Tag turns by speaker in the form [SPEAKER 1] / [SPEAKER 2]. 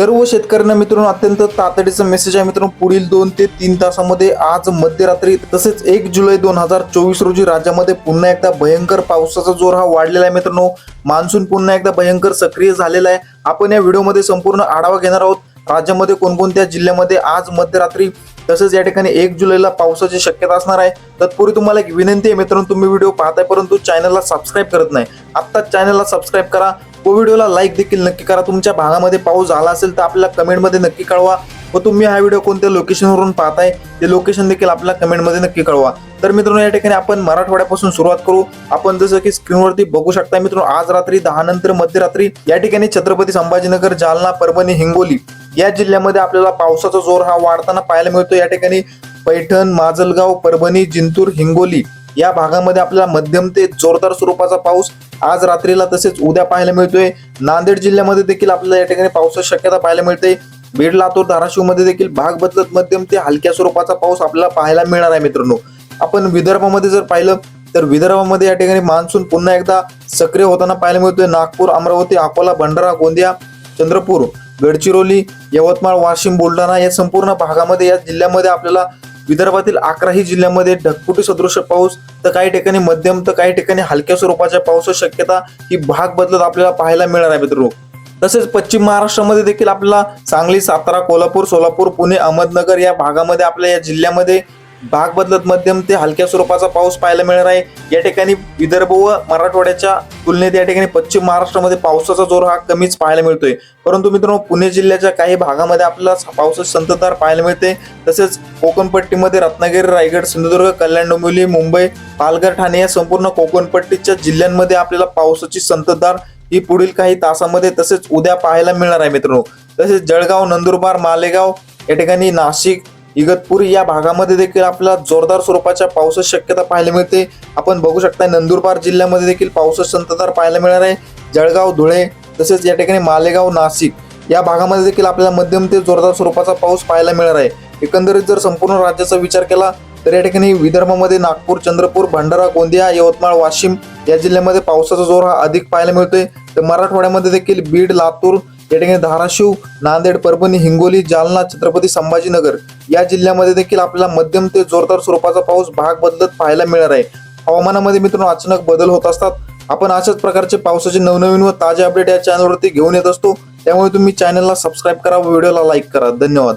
[SPEAKER 1] सर्व शेतकऱ्यांना मित्रांनो अत्यंत तातडीचा मेसेज आहे. मित्रांनो पुढील दोन ते तीन तासामध्ये आज मध्यरात्री तसेच एक जुलै दोन हजार चोवीस रोजी राज्यामध्ये पुन्हा एकदा भयंकर पावसाचा जोर हा वाढलेला आहे. मित्रांनो मान्सून पुन्हा एकदा भयंकर सक्रिय झालेला आहे. आपण या व्हिडिओमध्ये संपूर्ण आढावा घेणार आहोत. राज्यामध्ये कोणकोणत्या जिल्ह्यामध्ये आज मध्यरात्री तसंच या ठिकाणी एक जुलैला पावसाची शक्यता असणार आहे. तत्पूर्वी तुम्हाला एक विनंती आहे मित्रांनो तुम्ही व्हिडिओ पाहताय परंतु चॅनलला सबस्क्राईब करत नाही. आत्ताच चॅनलला सबस्क्राईब करा. व व्हिडिओला लाईक देखील नक्की करा. तुमच्या भागामध्ये पाऊस झाला असेल तर आपल्याला कमेंटमध्ये नक्की कळवा. व तुम्ही हा व्हिडिओ कोणत्या लोकेशनवरून पाहताय ते लोकेशन देखील आपल्याला कमेंटमध्ये नक्की कळवा. तर मित्रांनो या ठिकाणी आपण मराठवाड्यापासून सुरुवात करू. आपण जसं की स्क्रीनवरती बघू शकता मित्रांनो आज रात्री दहा नंतर मध्यरात्री या ठिकाणी छत्रपती संभाजीनगर जालना परभणी हिंगोली या जिल्ह्यामध्ये आपल्याला पावसाचा जोर हा वाढताना पाहायला मिळतो. या ठिकाणी पैठण माजलगाव परभणी जिंतूर हिंगोली या भागामध्ये आपल्याला मध्यम ते जोरदार स्वरूपाचा पाऊस आज रात्रीला तसेच उद्या पाहायला मिळतोय. नांदेड जिल्ह्यामध्ये देखील आपल्याला या ठिकाणी पावसाची शक्यता पाहायला मिळते. बीड लातूर धाराशिवमध्ये देखील भाग बदलत मध्यम ते हलक्या स्वरूपाचा पाऊस आपल्याला पाहायला मिळणार आहे मित्रांनो. आपण विदर्भामध्ये जर पाहिलं तर विदर्भामध्ये या ठिकाणी मान्सून पुन्हा एकदा सक्रिय होताना पाहायला मिळतोय. नागपूर अमरावती अकोला भंडारा गोंदिया चंद्रपूर गडचिरोली यवतमाळ वाशिम बुलढाणा या संपूर्ण भागामध्ये या जिल्ह्यामध्ये आपल्याला विदर्भातील अकराही जिल्ह्यामध्ये ढगफुटी सदृश पाऊस तर काही ठिकाणी मध्यम तर काही ठिकाणी हलक्या स्वरूपाच्या पावसाची शक्यता ही भाग बदलत आपल्याला पाहायला मिळणार आहे मित्रांनो. तसेच पश्चिम महाराष्ट्रामध्ये देखील आपल्याला सांगली सातारा कोल्हापूर सोलापूर पुणे अहमदनगर या भागामध्ये आपल्या या जिल्ह्यामध्ये भाग बदलत मध्यम ते हलक्या स्वरूपाचा पाऊस पाहायला मिळणार आहे. या ठिकाणी विदर्भ व मराठवाड्याच्या तुलनेत या ठिकाणी पश्चिम महाराष्ट्रामध्ये पावसाचा जोर हा कमीच पाहायला मिळतोय. परंतु मित्रांनो पुणे जिल्ह्याच्या काही भागामध्ये आपल्याला पावसाची संततधार पाहायला मिळते. तसेच कोकणपट्टीमध्ये रत्नागिरी रायगड सिंधुदुर्ग कल्याण डोंबिवली मुंबई पालघर ठाणे या संपूर्ण कोकणपट्टीच्या जिल्ह्यांमध्ये आपल्याला पावसाची संततधार ही पुढील काही तासामध्ये तसेच उद्या पाहायला मिळणार आहे मित्रांनो. तसेच जळगाव नंदुरबार मालेगाव या ठिकाणी नाशिक इगतपुरी या भागामध्ये देखील आपल्याला जोरदार स्वरूपाच्या पावसाची शक्यता पाहायला मिळते. आपण बघू शकता नंदुरबार जिल्ह्यामध्ये देखील पावसाची संततधार पाहायला मिळणार आहे. जळगाव धुळे तसेच या ठिकाणी मालेगाव नाशिक या भागामध्ये देखील आपल्याला मध्यम ते जोरदार स्वरूपाचा पाऊस पाहायला मिळणार आहे. एकंदरीत जर संपूर्ण राज्याचा विचार केला तर या ठिकाणी विदर्भामध्ये नागपूर चंद्रपूर भंडारा गोंदिया यवतमाळ वाशिम या जिल्ह्यामध्ये पावसाचा जोर हा अधिक पाहायला मिळतोय. तर मराठवाड्यामध्ये देखील बीड लातूर या ठिकाणी धाराशिव नांदेड परभणी हिंगोली जालना छत्रपती संभाजीनगर या जिल्ह्यामध्ये देखील आपल्याला मध्यम ते जोरदार स्वरूपाचा पाऊस भाग बदलत पाहायला मिळणार आहे. हवामानामध्ये मित्रांनो अचानक बदल होत असतात. आपण अशाच प्रकारचे पावसाचे नवनवीन व ताजे अपडेट या चॅनलवरती घेऊन येत असतो. त्यामुळे तुम्ही चॅनलला सबस्क्राईब करा व व्हिडिओला लाईक करा. धन्यवाद.